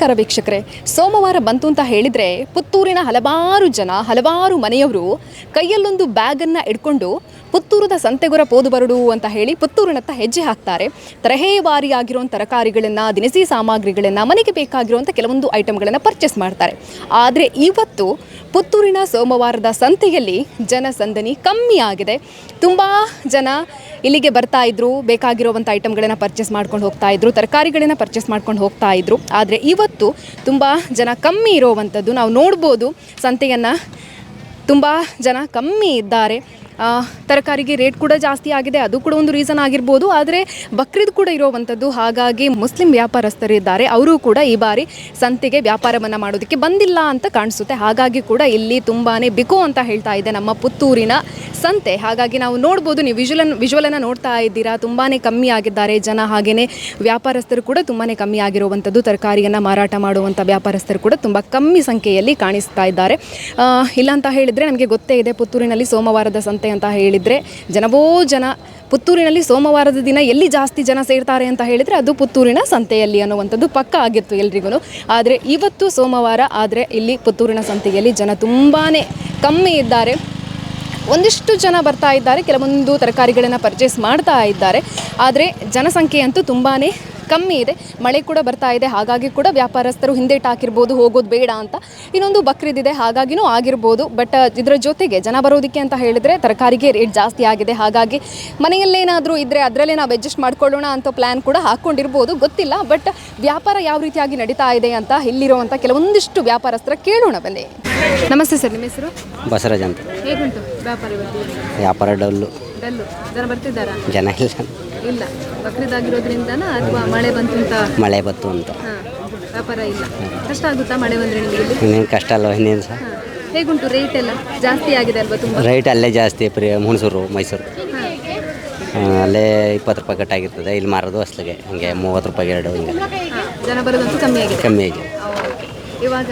ನಮಸ್ಕಾರ ವೀಕ್ಷಕರೇ. ಸೋಮವಾರ ಬಂತು ಅಂತ ಹೇಳಿದರೆ ಪುತ್ತೂರಿನ ಹಲವಾರು ಜನ ಹಲವಾರು ಮನೆಯವರು ಕೈಯಲ್ಲೊಂದು ಬ್ಯಾಗನ್ನು ಇಟ್ಕೊಂಡು ಪುತ್ತೂರದ ಸಂತೆಗುರ ಪೋದು ಬರಡು ಅಂತ ಹೇಳಿ ಪುತ್ತೂರಿನತ್ತ ಹೆಜ್ಜೆ ಹಾಕ್ತಾರೆ. ತರಹೇವಾರಿಯಾಗಿರುವಂಥ ತರಕಾರಿಗಳನ್ನು, ದಿನಸಿ ಸಾಮಗ್ರಿಗಳನ್ನು, ಮನೆಗೆ ಬೇಕಾಗಿರುವಂಥ ಕೆಲವೊಂದು ಐಟಮ್ಗಳನ್ನು ಪರ್ಚೇಸ್ ಮಾಡ್ತಾರೆ. ಆದರೆ ಇವತ್ತು ಪುತ್ತೂರಿನ ಸೋಮವಾರದ ಸಂತೆಯಲ್ಲಿ ಜನಸಂದಣಿ ಕಮ್ಮಿ ಆಗಿದೆ. ತುಂಬ ಜನ ಇಲ್ಲಿಗೆ ಬರ್ತಾ ಇದ್ರು ಬೇಕಾಗಿರುವಂಥ ಐಟಮ್ಗಳನ್ನು ಪರ್ಚೇಸ್ ಮಾಡ್ಕೊಂಡು ಹೋಗ್ತಾ ಇದ್ರು, ತರಕಾರಿಗಳನ್ನು ಪರ್ಚೇಸ್ ಮಾಡ್ಕೊಂಡು ಹೋಗ್ತಾ ಇದ್ರು. ಆದರೆ ಇವತ್ತು ತುಂಬ ಜನ ಕಮ್ಮಿ ಇರುವಂಥದ್ದು ನಾವು ನೋಡ್ಬೋದು. ಸಂತೆಯನ್ನು ತುಂಬ ಜನ ಕಮ್ಮಿ ಇದ್ದಾರೆ. ತರಕಾರಿಗೆ ರೇಟ್ ಕೂಡ ಜಾಸ್ತಿ ಆಗಿದೆ. ಅದು ಕೂಡ ಒಂದು ರೀಸನ್ ಆಗಿರ್ಬೋದು. ಆದರೆ ಬಕ್ರೀದ್ ಕೂಡ ಇರೋವಂಥದ್ದು. ಹಾಗಾಗಿ ಮುಸ್ಲಿಂ ವ್ಯಾಪಾರಸ್ಥರಿದ್ದಾರೆ ಅವರು ಕೂಡ ಈ ಬಾರಿ ಸಂತೆಗೆ ವ್ಯಾಪಾರವನ್ನು ಮಾಡೋದಕ್ಕೆ ಬಂದಿಲ್ಲ ಅಂತ ಕಾಣಿಸುತ್ತೆ. ಹಾಗಾಗಿ ಕೂಡ ಇಲ್ಲಿ ತುಂಬಾ ಬಿಕೋ ಅಂತ ಹೇಳ್ತಾ ಇದೆ ನಮ್ಮ ಪುತ್ತೂರಿನ ಸಂತೆ. ಹಾಗಾಗಿ ನಾವು ನೋಡ್ಬೋದು. ನೀವು ವಿಜುವಲ್ ವಿಜುವಲನ್ನು ನೋಡ್ತಾ ಇದ್ದೀರಾ. ತುಂಬಾ ಕಮ್ಮಿ ಆಗಿದ್ದಾರೆ ಜನ. ಹಾಗೆಯೇ ವ್ಯಾಪಾರಸ್ಥರು ಕೂಡ ತುಂಬಾ ಕಮ್ಮಿ ಆಗಿರುವಂಥದ್ದು. ತರಕಾರಿಯನ್ನು ಮಾರಾಟ ಮಾಡುವಂಥ ವ್ಯಾಪಾರಸ್ಥರು ಕೂಡ ತುಂಬ ಕಮ್ಮಿ ಸಂಖ್ಯೆಯಲ್ಲಿ ಕಾಣಿಸ್ತಾ ಇದ್ದಾರೆ. ಇಲ್ಲ ಅಂತ ಹೇಳಿದರೆ ನಮಗೆ ಗೊತ್ತೇ ಇದೆ. ಪುತ್ತೂರಿನಲ್ಲಿ ಸೋಮವಾರದ ಸಂತೆ ಅಂತ ಹೇಳಿದರೆ ಜನವೋ ಜನ ಪುತ್ತೂರಿನಲ್ಲಿ ಸೋಮವಾರದ ದಿನ ಎಲ್ಲಿ ಜಾಸ್ತಿ ಜನ ಸೇರ್ತಾರೆ ಅಂತ ಹೇಳಿದರೆ ಅದು ಪುತ್ತೂರಿನ ಸಂತೆಯಲ್ಲಿ ಅನ್ನುವಂಥದ್ದು ಪಕ್ಕ ಆಗಿತ್ತು ಎಲ್ರಿಗೂ ಆದರೆ ಇವತ್ತು ಸೋಮವಾರ, ಆದರೆ ಇಲ್ಲಿ ಪುತ್ತೂರಿನ ಸಂತೆಯಲ್ಲಿ ಜನ ತುಂಬಾ ಕಮ್ಮಿ ಇದ್ದಾರೆ. ಒಂದಿಷ್ಟು ಜನ ಬರ್ತಾ ಇದ್ದಾರೆ, ಕೆಲವೊಂದು ತರಕಾರಿಗಳನ್ನು ಪರ್ಚೇಸ್ ಮಾಡ್ತಾ ಇದ್ದಾರೆ. ಆದರೆ ಜನಸಂಖ್ಯೆ ಅಂತೂ ತುಂಬಾ ಕಮ್ಮಿ ಇದೆ. ಮಳೆ ಕೂಡ ಬರ್ತಾ ಇದೆ. ಹಾಗಾಗಿ ಕೂಡ ವ್ಯಾಪಾರಸ್ಥರು ಹಿಂದೇಟ್ ಹಾಕಿರ್ಬೋದು ಹೋಗೋದು ಬೇಡ ಅಂತ ಇನ್ನೊಂದು ಬಕ್ರೀದ್ ಇದೆ ಹಾಗಾಗಿನೂ ಆಗಿರ್ಬೋದು. ಬಟ್ ಇದರ ಜೊತೆಗೆ ಜನ ಬರೋದಕ್ಕೆ ಅಂತ ಹೇಳಿದರೆ ತರಕಾರಿಗೆ ರೇಟ್ ಜಾಸ್ತಿ ಆಗಿದೆ. ಹಾಗಾಗಿ ಮನೆಯಲ್ಲೇನಾದರೂ ಇದ್ದರೆ ಅದರಲ್ಲೇ ನಾವು ಅಡ್ಜಸ್ಟ್ ಮಾಡ್ಕೊಳ್ಳೋಣ ಅಂತ ಪ್ಲ್ಯಾನ್ ಕೂಡ ಹಾಕ್ಕೊಂಡಿರ್ಬೋದು ಗೊತ್ತಿಲ್ಲ. ಬಟ್ ವ್ಯಾಪಾರ ಯಾವ ರೀತಿಯಾಗಿ ನಡೀತಾ ಇದೆ ಅಂತ ಇಲ್ಲಿರುವಂಥ ಕೆಲವೊಂದಿಷ್ಟು ವ್ಯಾಪಾರಸ್ಥರ ಕೇಳೋಣ ಬನ್ನಿ. ನಮಸ್ತೆ ಸರ್. ನಿಮ್ಮ ಹೆಸರು? ಬಸವರಾಜ್ ಅಂತ. ಹೇಗುಂಟು ವ್ಯಾಪಾರ ವ್ಯಾಪಾರ ಡಲ್ಲು. ಡಲ್ಲು. ಜನ ಬರ್ತಿದ್ದಾರಾ? ಜನ ಇಲ್ಲ. ಇಲ್ಲ. ಬಕ್ರೀದ್ ಆಗಿರೋದ್ರಿಂದನಾ ಅಥವಾ ಮಳೆ ಬಂತು ಅಂತ ಮಳೆ ಬಂತು ಅಂತ. ಹಾ, ವ್ಯಾಪಾರ ಇಲ್ಲ. ಕಷ್ಟ ಆಗುತ್ತಾ ಮಳೆ ಬಂದ್ರೆ ನಿಮಗೆ ಇಲ್ಲಿ? ಇನ್ನೇನು ಕಷ್ಟ ಅಲ್ವ ಇನ್ನೇನು ಸಹ ಹಾಂ. ಹೇಗುಂಟು ರೇಟ್ ಎಲ್ಲ? ಜಾಸ್ತಿ ಆಗಿದೆ ಅಲ್ವಾ ತುಂಬ? ರೈಟ್ ಅಲ್ಲೇ ಜಾಸ್ತಿ ಪ್ರಿಯ ಹುಣಸೂರು ಮೈಸೂರು. ಹಾಂ. ಆ, ಅಲ್ಲೇ ಇಪ್ಪತ್ತು ರೂಪಾಯಿ ಕಟ್ಟಾಗಿರ್ತದೆ. ಇಲ್ಲಿ ಮಾರೋದು ಅಸ್ಲಿಗೆ. ಹಂಗೆ ಮೂವತ್ತು ರೂಪಾಯಿ ಎರಡು ಹಿಂಗೆ. ಹಾಂ ಜನ ಬರೋದಂತೂ ಕಮ್ಮಿ ಆಗಿದೆ. ಕಮ್ಮಿ ಆಗಿ ಇವಾಗ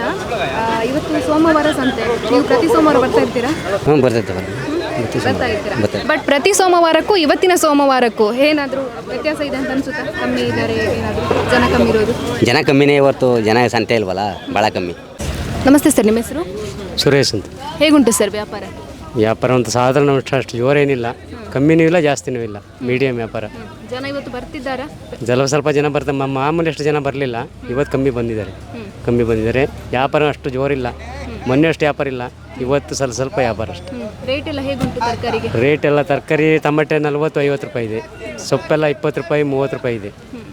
ಆ, ಇವತ್ತು ಸೋಮವಾರ ಸಂತೆ. ನೀವು ಪ್ರತಿ ಸೋಮವಾರ ಬರ್ತಾ ಇರ್ತೀರಾ? ಹ್ಞೂ ಬರ್ತೈತೆ ಬರ್ತೀವಿ ಬರ್ತಾ ಇರ್ತೀರಾ ಬಟ್ ಪ್ರತಿ ಸೋಮವಾರಕ್ಕೂ ಇವತ್ತಿನ ಸೋಮವಾರಕ್ಕೂ ಏನಾದರೂ ವ್ಯತ್ಯಾಸ ಇದೆ ಅಂತ ಅನ್ಸುತ್ತೆ? ಕಮ್ಮಿ ಇದ್ದಾರೆ ಏನಾದರೂ ಜನ ಕಮ್ಮಿ ಇರೋದು? ಜನ ಕಮ್ಮಿನೇ ಇವತ್ತು ಜನ ಸಂತೆ ಇಲ್ವಲ್ಲ ಭಾಳ ಕಮ್ಮಿ. ನಮಸ್ತೆ ಸರ್ ನಿಮ್ಮ ಹೆಸರು? ಸುರೇಶ್ ಅಂತ. ಹೇಗುಂಟು ಸರ್ ವ್ಯಾಪಾರ? ವ್ಯಾಪಾರ ಅಂತ ಸಾಧಾರಣ ಅಷ್ಟು ಅಷ್ಟು ಜೋರೇನಿಲ್ಲ. ಕಮ್ಮಿನೂ ಇಲ್ಲ ಜಾಸ್ತಿನೂ ಇಲ್ಲ ಮೀಡಿಯಂ ವ್ಯಾಪಾರ. ಜನ ಇವತ್ತು ಬರ್ತಿದ್ದಾರಾ? ಜಲ ಸ್ವಲ್ಪ ಜನ ಬರ್ತಾರೆ ಮಾಮೂಲಿ ಅಷ್ಟು ಜನ ಬರಲಿಲ್ಲ. ಇವತ್ತು ಕಮ್ಮಿ ಬಂದಿದ್ದಾರೆ. ಕಮ್ಮಿ ಬಂದಿದ್ದಾರೆ. ವ್ಯಾಪಾರ ಅಷ್ಟು ಜೋರಿಲ್ಲ. ಮೊನ್ನೆ ಅಷ್ಟು ವ್ಯಾಪಾರ ಇಲ್ಲ ಇವತ್ತು ಸ್ವಲ್ಪ ಸ್ವಲ್ಪ ವ್ಯಾಪಾರ ಅಷ್ಟು. ರೇಟ್ ಎಲ್ಲ ಹೇಗುಂಟು ತರಕಾರಿಗೆ? ರೇಟ್ ಎಲ್ಲ ತರಕಾರಿ ಟಮಟೆ ನಲ್ವತ್ತು ಐವತ್ತು ರೂಪಾಯಿ ಇದೆ. ಸೊಪ್ಪೆಲ್ಲ ಇಪ್ಪತ್ತು ರೂಪಾಯಿ ಮೂವತ್ತು ರೂಪಾಯಿ ಇದೆ.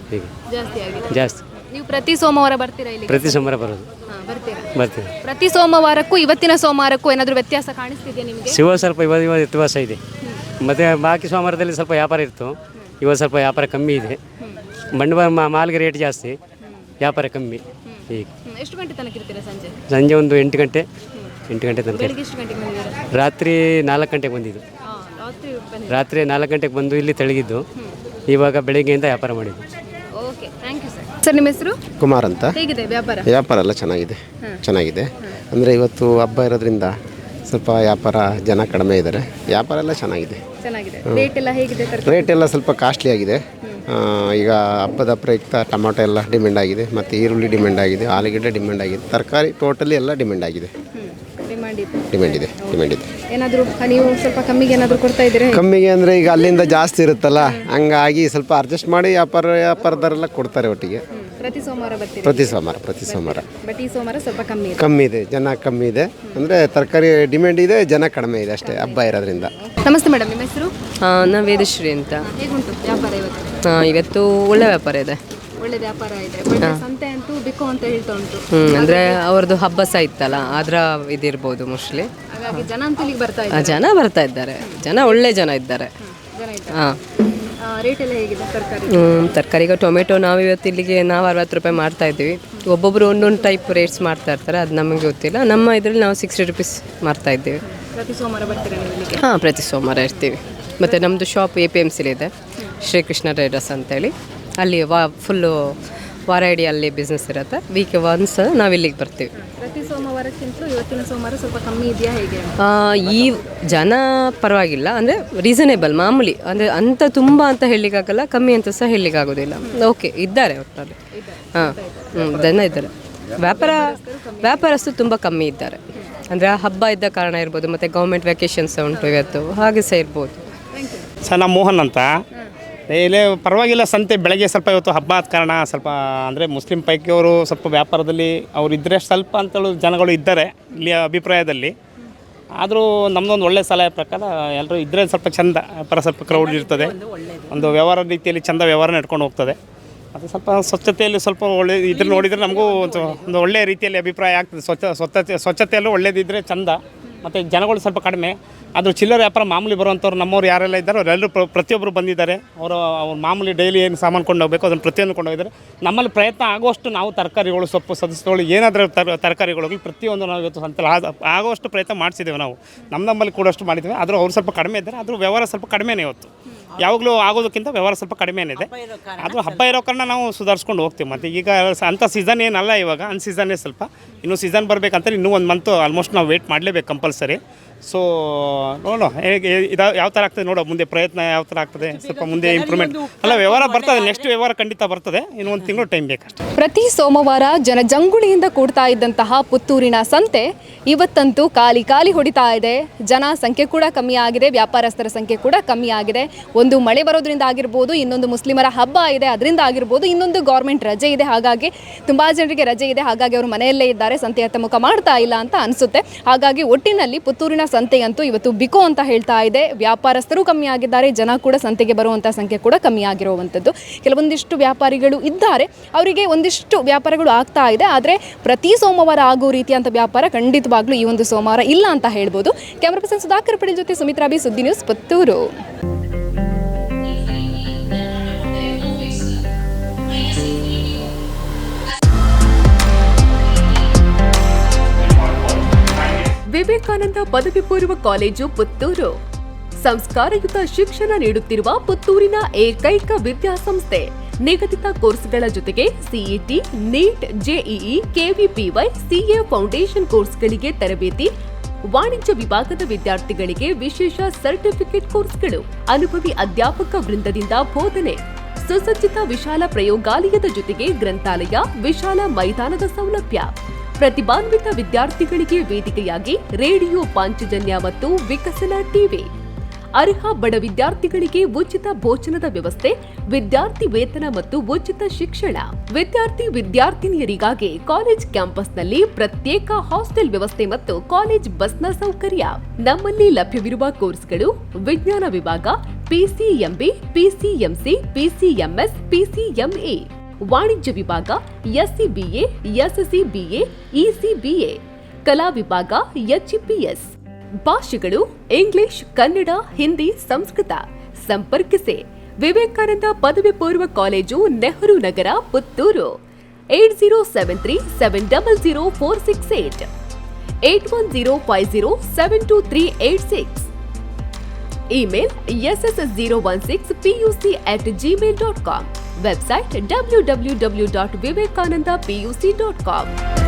ಹೀಗೆ. ಜಾಸ್ತಿ ಆಗಿದೆ. ಜಾಸ್ತಿ. ನೀವು ಪ್ರತಿ ಸೋಮವಾರ ಬರ್ತೀರಾ ಇಲ್ಲಿ ಪ್ರತಿ ಸೋಮವಾರ ಬರೋದು. ಬರ್ತೀರಾ? ಬರ್ತೀವಿ. ಪ್ರತಿ ಸೋಮವಾರಕ್ಕೂ ಇವತ್ತಿನ ಸೋಮವಾರಕ್ಕೂ ಏನಾದರೂ ವ್ಯತ್ಯಾಸ ಕಾಣಿಸ್ತಿದೆಯಾ ನಿಮಗೆ? ಶಿವ ಸ್ವಲ್ಪ ಇವತ್ತು ಇವತ್ತು ವ್ಯತ್ಯಾಸ ಇದೆ. ಮತ್ತು ಬಾಕಿ ಸೋಮವಾರದಲ್ಲಿ ಸ್ವಲ್ಪ ವ್ಯಾಪಾರ ಇತ್ತು. ಇವತ್ತು ಸ್ವಲ್ಪ ವ್ಯಾಪಾರ ಕಮ್ಮಿ ಇದೆ. ಬಂಡವಾಳ ಮಾಲ್ಗೆ ರೇಟ್ ಜಾಸ್ತಿ. ವ್ಯಾಪಾರ ಕಮ್ಮಿ. ಈಗ ಎಷ್ಟು ಗಂಟೆ ತನಕ ಇರ್ತೀರಾ ಸಂಜೆ? ಸಂಜೆ ಒಂದು ಎಂಟು ಗಂಟೆ ಎಂಟು ಗಂಟೆ ತನಕ. ಬೆಳಿಗ್ಗೆ ಎಷ್ಟು ಗಂಟೆಗೆ ಬಂದಿದ್ದೀರಾ? ರಾತ್ರಿ ನಾಲ್ಕು ಗಂಟೆಗೆ ಬಂದಿದ್ದು. ಹಾಂ ರಾತ್ರಿ ಬನ್ನಿ ರಾತ್ರಿ ನಾಲ್ಕು ಗಂಟೆಗೆ ಬಂದು ಇಲ್ಲಿ ತೆಳಗಿದ್ದು. ಇವಾಗ ಬೆಳಿಗ್ಗೆಯಿಂದ ವ್ಯಾಪಾರ ಮಾಡಿದ್ದು. Okay thank you sir sir ನಿಮ್ಮ ಹೆಸರು? ಕುಮಾರ್ ಅಂತ. ಹೇಗಿದೆ ವ್ಯಾಪಾರ? ವ್ಯಾಪಾರ ಎಲ್ಲ ಚೆನ್ನಾಗಿದೆ. ಚೆನ್ನಾಗಿದೆ. ಅಂದರೆ ಇವತ್ತು ಹಬ್ಬ ಇರೋದ್ರಿಂದ ಸ್ವಲ್ಪ ವ್ಯಾಪಾರ ಜನ ಕಡಿಮೆ ಇದ್ದಾರೆ. ವ್ಯಾಪಾರ ಎಲ್ಲ ಚೆನ್ನಾಗಿದೆ. ಚೆನ್ನಾಗಿದೆ. ರೇಟ್ ಎಲ್ಲ ಹೇಗಿದೆ ತರಕಾರಿ ರೇಟ್ ಎಲ್ಲ ಸ್ವಲ್ಪ ಕಾಸ್ಟ್ಲಿ ಆಗಿದೆ. ಈಗ ಹಬ್ಬದ ಪ್ರಯುಕ್ತ ಟೊಮೊಟೊ ಎಲ್ಲ ಡಿಮ್ಯಾಂಡ್ ಆಗಿದೆ ಮತ್ತು ಈರುಳ್ಳಿ ಡಿಮ್ಯಾಂಡ್ ಆಗಿದೆ ಆಲೂಗಡ್ಡೆ ಡಿಮ್ಯಾಂಡ್ ಆಗಿದೆ ತರಕಾರಿ ಟೋಟಲಿ ಎಲ್ಲ ಡಿಮ್ಯಾಂಡ್ ಆಗಿದೆ. ಇದೆ. ಡಿಮ್ಯಾಂಡ್ ಇದೆ ಏನಾದರೂ ನೀವು ಸ್ವಲ್ಪ ಕಮ್ಮಿಗೆ ಏನಾದರೂ ಕೊಡ್ತಾ ಇದ್ದೀರಾ? ಕಮ್ಮಿಗೆ ಅಂದರೆ ಈಗ ಅಲ್ಲಿಂದ ಜಾಸ್ತಿ ಇರುತ್ತಲ್ಲ ಹಂಗಾಗಿ ಸ್ವಲ್ಪ ಅಡ್ಜಸ್ಟ್ ಮಾಡಿ ವ್ಯಾಪಾರ ವ್ಯಾಪಾರದವರೆಲ್ಲ ಕೊಡ್ತಾರೆ ಒಟ್ಟಿಗೆ. ಪ್ರತಿ ಸೋಮವಾರ ಬರ್ತೀರಿ? ಪ್ರತಿ ಸೋಮವಾರ ಪ್ರತಿ ಸೋಮವಾರ. ಬಟ್ ಈ ಸೋಮವಾರ ಸ್ವಲ್ಪ ಕಮ್ಮಿ ಇದೆ. ಕಮ್ಮಿ ಇದೆ ಜನ ಕಮ್ಮಿ ಇದೆ. ಅಂದ್ರೆ ತರಕಾರಿ ಡಿಮ್ಯಾಂಡ್ ಇದೆ ಜನ ಕಡಿಮೆ ಇದೆ ಅಷ್ಟೇ ಹಬ್ಬ ಇರೋದ್ರಿಂದ. ನಮಸ್ತೆ ಮೇಡಮ್ ನಿಮ್ಮ ಹೆಸರು? ನಾ ವೇದಶ್ರೀ ಅಂತ. ಹೇಗುಂಟು ವ್ಯಾಪಾರ ಇವತ್ತು? ಆ, ಇವತ್ತು ಒಳ್ಳೆ ವ್ಯಾಪಾರ ಇದೆ. ಒಳ್ಳೆ ವ್ಯಾಪಾರ ಇದೆ. ಬಟ್ ಸಂತೆ ಅಂತೂ ಬಿಕೋ ಅಂತ ಹೇಳ್ತಾ ಉಂಟು. ಹ್ಮ್, ಅಂದ್ರೆ ಅವ್ರದ್ದು ಹಬ್ಬ ಸಹ ಇತ್ತಲ್ಲ ಆದ್ರ ಇದಿರ್ಬೋದು ಮೋಸ್ಟ್ಲಿ ಹಾಗಾಗಿ ಜನ ಅಂತೂ ಇಲ್ಲಿಗೆ ಬರ್ತಾ ಇದ್ದಾರೆ. ಜನ ಬರ್ತಾ ಇದ್ದಾರೆ. ಜನ ಒಳ್ಳೆ ಜನ ಇದ್ದಾರೆ. ಜನ ಇದ್ದಾರೆ ಹಾಂ. ರೇಟ್ ಎಲ್ಲ ಹೇಗಿದೆ ತರಕಾರಿ? ತರಕಾರಿಗೆ ಟೊಮೆಟೊ ನಾವು ಇವತ್ತು ಇಲ್ಲಿಗೆ ನಾವು ಅರವತ್ತು ರೂಪಾಯಿ ಮಾಡ್ತಾ ಇದ್ದೀವಿ. ಒಬ್ಬೊಬ್ಬರು ಒಂದೊಂದು ಟೈಪ್ ರೇಟ್ಸ್ ಮಾಡ್ತಾ ಇರ್ತಾರೆ ಅದು ನಮಗೆ ಗೊತ್ತಿಲ್ಲ. ನಮ್ಮ ಇದರಲ್ಲಿ ನಾವು ಸಿಕ್ಸ್ಟಿ ರುಪೀಸ್ ಮಾಡ್ತಾ ಇದ್ದೀವಿ. ಪ್ರತಿ ಸೋಮವಾರ ಬರ್ತೀರಾ ನೀವು ಇಲ್ಲಿಗೆ? ಹಾಂ ಪ್ರತಿ ಸೋಮವಾರ ಇರ್ತೀವಿ. ಮತ್ತು ನಮ್ಮದು ಶಾಪ್ ಎ ಪಿ ಎಂ ಸಿಲಿದೆ ಶ್ರೀಕೃಷ್ಣ ಟ್ರೇಡರ್ಸ್ ಅಂತೇಳಿ. ಅಲ್ಲಿ ವಾ ಫುಲ್ಲು ವಾರ ಇಡೀ ಅಲ್ಲಿ ಬಿಸ್ನೆಸ್ ಇರುತ್ತೆ. ವೀಕ್ ಒನ್ಸ್ ನಾವು ಇಲ್ಲಿಗೆ ಬರ್ತೀವಿ. ಪ್ರತಿ ಸೋಮವಾರಕ್ಕಿಂತಲೂ ಇವತ್ತಿನ ಸೋಮವಾರ ಸ್ವಲ್ಪ ಕಮ್ಮಿ ಇದೆಯಾ ಹೇಗೆ ಆ, ಈ ಜನ ಪರವಾಗಿಲ್ಲ ಅಂದರೆ ರೀಸನೇಬಲ್ ಮಾಮೂಲಿ ಅಂದರೆ ಅಂತ ತುಂಬ ಅಂತ ಹೇಳಲಿಕ್ಕಾಗಲ್ಲ ಕಮ್ಮಿ ಅಂತ ಸಹ ಹೇಳಲಿಕ್ಕಾಗೋದಿಲ್ಲ ಓಕೆ ಇದ್ದಾರೆ ಒಟ್ಟಲ್ಲಿ ಹಾಂ ಹ್ಞೂ ಜನ ಇದ್ದಾರೆ. ವ್ಯಾಪಾರ ವ್ಯಾಪಾರಸ್ಥರು ತುಂಬ ಕಮ್ಮಿ ಇದ್ದಾರೆ. ಅಂದರೆ ಹಬ್ಬ ಇದ್ದ ಕಾರಣ ಇರ್ಬೋದು ಮತ್ತು ಗೌರ್ಮೆಂಟ್ ವೆಕೇಷನ್ಸ್ ಉಂಟು ಇವತ್ತು ಹಾಗೆ ಸಹ ಇರ್ಬೋದು. ಸರ್ ನಾನು ಮೋಹನ್ ಅಂತ. ಇಲ್ಲಿ ಪರವಾಗಿಲ್ಲ, ಸಂತೆ ಬೆಳಗ್ಗೆ ಸ್ವಲ್ಪ ಇವತ್ತು ಹಬ್ಬ ಆದ ಕಾರಣ ಸ್ವಲ್ಪ, ಅಂದರೆ ಮುಸ್ಲಿಂ ಪೈಕಿಯವರು ಸ್ವಲ್ಪ ವ್ಯಾಪಾರದಲ್ಲಿ ಅವ್ರು ಇದ್ದರೆ ಸ್ವಲ್ಪ ಅಂತೇಳಿ ಜನಗಳು ಇದ್ದಾರೆ, ಇಲ್ಲಿಯ ಅಭಿಪ್ರಾಯದಲ್ಲಿ. ಆದರೂ ನಮ್ಮದೊಂದು ಒಳ್ಳೆಯ ಸಲಹೆ ಪ್ರಕಾರ ಎಲ್ಲರೂ ಇದ್ದರೆ ಸ್ವಲ್ಪ ಚಂದ ಪರ ಸ್ವಲ್ಪ ಕ್ರೌಡ್ ಇರ್ತದೆ. ಒಂದು ವ್ಯವಹಾರ ರೀತಿಯಲ್ಲಿ ಚಂದ ವ್ಯವಹಾರ ನಡ್ಕೊಂಡು ಹೋಗ್ತದೆ. ಅದು ಸ್ವಲ್ಪ ಸ್ವಚ್ಛತೆಯಲ್ಲಿ ಸ್ವಲ್ಪ ಒಳ್ಳೆ ಇದ್ರ ನೋಡಿದರೆ ನಮಗೂ ಒಂದು ಒಂದು ಒಳ್ಳೆಯ ರೀತಿಯಲ್ಲಿ ಅಭಿಪ್ರಾಯ ಆಗ್ತದೆ. ಸ್ವಚ್ಛ, ಸ್ವಚ್ಛತೆ, ಸ್ವಚ್ಛತೆಯಲ್ಲೂ ಒಳ್ಳೇದಿದ್ದರೆ ಚಂದ. ಮತ್ತು ಜನಗಳು ಸ್ವಲ್ಪ ಕಡಿಮೆ. ಅದು ಚಿಲ್ಲರೆ ವ್ಯಾಪಾರ ಮಾಮೂಲಿ ಬರುವಂಥವ್ರು ನಮ್ಮವ್ರು ಯಾರೆಲ್ಲ ಇದ್ದಾರೋ ಅವರೆಲ್ಲರೂ ಪ್ರ ಪ್ರತಿಯೊಬ್ಬರು ಬಂದಿದ್ದಾರೆ. ಅವರು ಅವ್ರು ಮಾಮೂಲಿ ಡೈಲಿ ಏನು ಸಾಮಾನು ಕೊಂಡು ಹೋಗಬೇಕು ಅದನ್ನು ಪ್ರತಿಯೊಂದು ಕೊಂಡು ಹೋಗಿದ್ದಾರೆ. ನಮ್ಮಲ್ಲಿ ಪ್ರಯತ್ನ ಆಗುವಷ್ಟು ನಾವು ತರಕಾರಿಗಳು ಸೊಪ್ಪು ಸದಸ್ಯಗಳು ಏನಾದರೂ ತರ ತರಕಾರಿಗಳು ಪ್ರತಿಯೊಂದು ನಾವು ಇವತ್ತು ಸಂತೆ ಆಗುವಷ್ಟು ಪ್ರಯತ್ನ ಮಾಡಿಸಿದ್ದೇವೆ ನಾವು. ನಮ್ಮ ನಮ್ಮಲ್ಲಿ ಕೂಡಷ್ಟು ಮಾಡಿದ್ದೇವೆ. ಆದರೂ ಅವ್ರು ಸ್ವಲ್ಪ ಕಡಿಮೆ ಇದ್ದಾರೆ. ಆದರೂ ವ್ಯವಹಾರ ಸ್ವಲ್ಪ ಕಡಿಮೆನೇ ಇವತ್ತು. ಯಾವಾಗಲೂ ಆಗೋದಕ್ಕಿಂತ ವ್ಯವಹಾರ ಸ್ವಲ್ಪ ಕಡಿಮೆನೇ ಇದೆ ಅದು ಹಬ್ಬ ಇರೋ ಕಾರಣ ನಾವು ಸುಧಾರಿಸ್ಕೊಂಡು ಹೋಗ್ತೀವಿ. ಮತ್ತು ಈಗ ಅಂಥ ಸೀಸನ್ ಏನಲ್ಲ ಇವಾಗ. ಅನ್ ಸೀಸನ್ನೇ ಸ್ವಲ್ಪ. ಇನ್ನೂ ಸೀಸನ್ ಬರಬೇಕಂತ ಇನ್ನೂ ಒಂದು ಮಂತು ಆಲ್ಮೋಸ್ಟ್ ನಾವು ವೇಟ್ ಮಾಡಲೇಬೇಕು ಕಂಪಲ್ಸರಿ సరే. ಸೊ ನೋಡೋ ಇದು ಯಾವ ಥರ ಆಗ್ತದೆ ನೋಡೋ ಮುಂದೆ ಪ್ರಯತ್ನ ಯಾವ ಥರ ಆಗ್ತದೆ? ಸ್ವಲ್ಪ ಮುಂದೆ ಇಂಪ್ರೂವ್ಮೆಂಟ್ ಅಲ್ಲ ವ್ಯವಹಾರ ಬರ್ತದೆ ನೆಕ್ಸ್ಟ್ ವ್ಯವಹಾರ ಖಂಡಿತ ಬರ್ತದೆ. ಇನ್ನು ಒಂದು ತಿಂಗಳು ಟೈಮ್ ಬೇಕಷ್ಟೆ. ಪ್ರತಿ ಸೋಮವಾರ ಜನಜಂಗುಳಿಯಿಂದ ಕೂಡ್ತಾ ಇದ್ದಂತಹ ಪುತ್ತೂರಿನ ಸಂತೆ ಇವತ್ತಂತೂ ಖಾಲಿ ಖಾಲಿ ಹೊಡಿತಾ ಇದೆ. ಜನ ಸಂಖ್ಯೆ ಕೂಡ ಕಮ್ಮಿ ಆಗಿದೆ ವ್ಯಾಪಾರಸ್ಥರ ಸಂಖ್ಯೆ ಕೂಡ ಕಮ್ಮಿ ಆಗಿದೆ. ಒಂದು ಮಳೆ ಬರೋದ್ರಿಂದ ಆಗಿರ್ಬೋದು ಇನ್ನೊಂದು ಮುಸ್ಲಿಮರ ಹಬ್ಬ ಇದೆ ಅದರಿಂದ ಆಗಿರ್ಬೋದು ಇನ್ನೊಂದು ಗೌರ್ಮೆಂಟ್ ರಜೆ ಇದೆ. ಹಾಗಾಗಿ ತುಂಬ ಜನರಿಗೆ ರಜೆ ಇದೆ. ಹಾಗಾಗಿ ಅವರು ಮನೆಯಲ್ಲೇ ಇದ್ದಾರೆ ಸಂತೆಯತ್ತ ಮುಖ ಮಾಡ್ತಾ ಇಲ್ಲ ಅಂತ ಅನಿಸುತ್ತೆ. ಹಾಗಾಗಿ ಒಟ್ಟಿನಲ್ಲಿ ಪುತ್ತೂರಿನ ಸಂತೆಯಂತೂ ಇವತ್ತು ಬಿಕೋ ಅಂತ ಹೇಳ್ತಾ ಇದೆ. ವ್ಯಾಪಾರಸ್ಥರು ಕಮ್ಮಿ ಆಗಿದ್ದಾರೆ, ಜನ ಕೂಡ ಸಂತೆಗೆ ಬರುವಂಥ ಸಂಖ್ಯೆ ಕೂಡ ಕಮ್ಮಿ ಆಗಿರುವಂಥದ್ದು ಕೆಲವೊಂದಿಷ್ಟು ವ್ಯಾಪಾರಿಗಳು ಇದ್ದಾರೆ. ಅವರಿಗೆ ಒಂದಿಷ್ಟು ವ್ಯಾಪಾರಗಳು ಆಗ್ತಾ ಇದೆ. ಆದರೆ ಪ್ರತಿ ಸೋಮವಾರ ಆಗೋ ರೀತಿಯಂಥ ವ್ಯಾಪಾರ ಖಂಡಿತವಾಗ್ಲೂ ಈ ಒಂದು ಸೋಮವಾರ ಇಲ್ಲ ಅಂತ ಹೇಳ್ಬೋದು. ಕ್ಯಾಮ್ರಾ ಪರ್ಸನ್ ಸುಧಾಕರ್ ಪಟೇಲ್ ಜೊತೆ ಸುಮಿತ್ರಾ ಬಿ ಸುದ್ದಿ ನ್ಯೂಸ್ ಪುತ್ತೂರು. ವಿವೇಕಾನಂದ ಪದವಿ ಪೂರ್ವ ಕಾಲೇಜು ಪುತ್ತೂರು. ಸಂಸ್ಕಾರಯುತ ಶಿಕ್ಷಣ ನೀಡುತ್ತಿರುವ ಪುತ್ತೂರಿನ ಏಕೈಕ ವಿದ್ಯಾಸಂಸ್ಥೆ. ನಿಗದಿತ ಕೋರ್ಸ್ಗಳ ಜೊತೆಗೆ CET NEET JEE KVPY CA foundation ಕೋರ್ಸ್ಗಳಿಗೆ ತರಬೇತಿ. ವಾಣಿಜ್ಯ ವಿಭಾಗದ ವಿದ್ಯಾರ್ಥಿಗಳಿಗೆ ವಿಶೇಷ ಸರ್ಟಿಫಿಕೇಟ್ ಕೋರ್ಸ್ಗಳು. ಅನುಭವಿ ಅಧ್ಯಾಪಕ ವೃಂದದಿಂದ ಬೋಧನೆ. ಸುಸಜ್ಜಿತ ವಿಶಾಲ ಪ್ರಯೋಗಾಲಯದ ಜೊತೆಗೆ ಗ್ರಂಥಾಲಯ, ವಿಶಾಲ ಮೈದಾನದ ಸೌಲಭ್ಯ. ಪ್ರತಿಭಾನ್ವಿತ ವಿದ್ಯಾರ್ಥಿಗಳಿಗೆ ವೇದಿಕೆಯಾಗಿ ರೇಡಿಯೋ ಪಾಂಚಜನ್ಯ ಮತ್ತು ವಿಕಸನ ಟಿವಿ. ಅರ್ಹ ಬಡ ವಿದ್ಯಾರ್ಥಿಗಳಿಗೆ ಉಚಿತ ಭೋಜನದ ವ್ಯವಸ್ಥೆ, ವಿದ್ಯಾರ್ಥಿ ವೇತನ ಮತ್ತು ಉಚಿತ ಶಿಕ್ಷಣ. ವಿದ್ಯಾರ್ಥಿ ವಿದ್ಯಾರ್ಥಿನಿಯರಿಗಾಗಿ ಕಾಲೇಜ್ ಕ್ಯಾಂಪಸ್ನಲ್ಲಿ ಪ್ರತ್ಯೇಕ ಹಾಸ್ಟೆಲ್ ವ್ಯವಸ್ಥೆ ಮತ್ತು ಕಾಲೇಜ್ ಬಸ್ನ ಸೌಕರ್ಯ. ನಮ್ಮಲ್ಲಿ ಲಭ್ಯವಿರುವ ಕೋರ್ಸ್ಗಳು ವಿಜ್ಞಾನ ವಿಭಾಗ ಪಿಸಿಎಂಬಿ ಪಿಸಿಎಂಸಿ ಪಿಸಿಎಂಎಸ್ ಪಿಸಿಎಂಎ ವಾಣಿಜ್ಯ ವಿಭಾಗ, ಎಸ್ಸಿಬಿಎ ಎಸ್ಸಿಬಿಎ, ಇಸಿಬಿಎ, ಕಲಾ ವಿಭಾಗ, ಎಚ್ಇಪಿಎಸ್. ಭಾಷೆಗಳು ಇಂಗ್ಲಿಷ್, ಕನ್ನಡ, ಹಿಂದಿ, ಸಂಸ್ಕೃತ. ಸಂಪರ್ಕಿಸಿ. ವಿವೇಕಾನಂದ ಪದವಿ ಪೂರ್ವ college Nehru Nagar, Puttur. Eight zero seven three seven double zero four six eight. Eight one zero five zero seven two three eight six. Email ss016puc at gmail.com. Website www.vivekanandapuc.com.